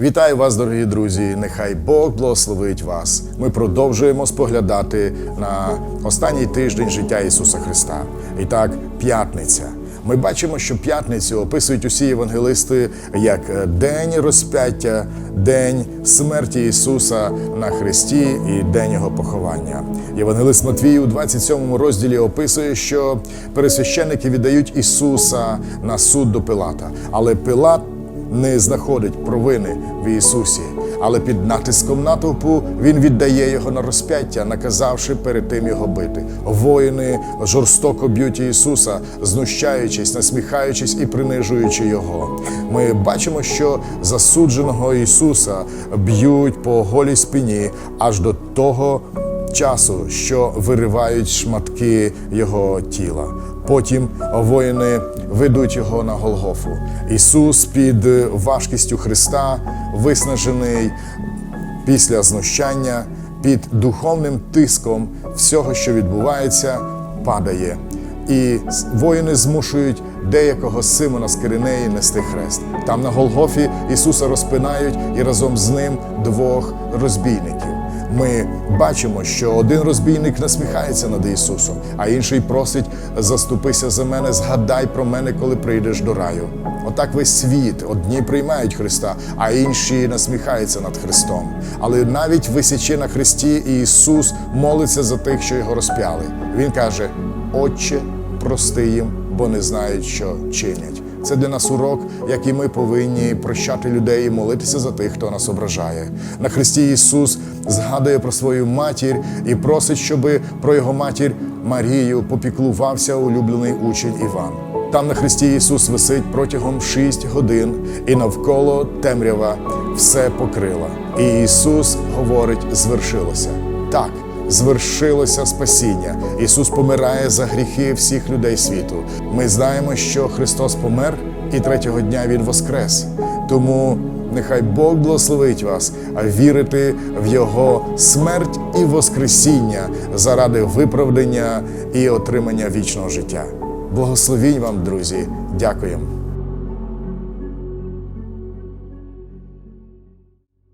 Вітаю вас, дорогі друзі! Нехай Бог благословить вас. Ми продовжуємо споглядати на останній тиждень життя Ісуса Христа. І так, п'ятниця. Ми бачимо, що п'ятницю описують усі євангелисти як е, день розп'яття, день смерті Ісуса на Христі і день Його поховання. Євангелист Матвій у 27 розділі описує, що пересвященники віддають Ісуса на суд до Пилата, але Пилат не знаходить провини в Ісусі, але під натиском натовпу він віддає його на розп'яття, наказавши перед тим його бити. Воїни жорстоко б'ють Ісуса, знущаючись, насміхаючись і принижуючи його. Ми бачимо, що засудженого Ісуса б'ють по голій спині аж до того часу, що виривають шматки його тіла. Потім воїни ведуть його на Голгофу. Ісус під важкістю Христа, виснажений після знущання, під духовним тиском всього, що відбувається, падає. І воїни змушують деякого Симона з Киринеї нести хрест. Там на Голгофі Ісуса розпинають і разом з ним двох розбійників. Ми бачимо, що один розбійник насміхається над Ісусом, а інший просить заступися за мене, згадай про мене, коли прийдеш до раю. Отак весь світ одні приймають Христа, а інші насміхаються над Христом. Але навіть висячи на Христі, Ісус молиться за тих, що його розп'яли. Він каже: Отче, прости їм, бо не знають, що чинять. Це для нас урок, як і ми повинні прощати людей і молитися за тих, хто нас ображає. На Христі Ісус згадує про свою матір і просить, щоби про його матір Марію попіклувався улюблений учень Іван. Там на Христі Ісус висить протягом шість годин, і навколо темрява все покрила. І Ісус говорить: звершилося. Так, звершилося спасіння. Ісус помирає за гріхи всіх людей світу. Ми знаємо, що Христос помер, і третього дня Він воскрес. Тому нехай Бог благословить вас вірити в Його смерть і Воскресіння заради виправдання і отримання вічного життя. Благословінь вам, друзі! Дякуємо!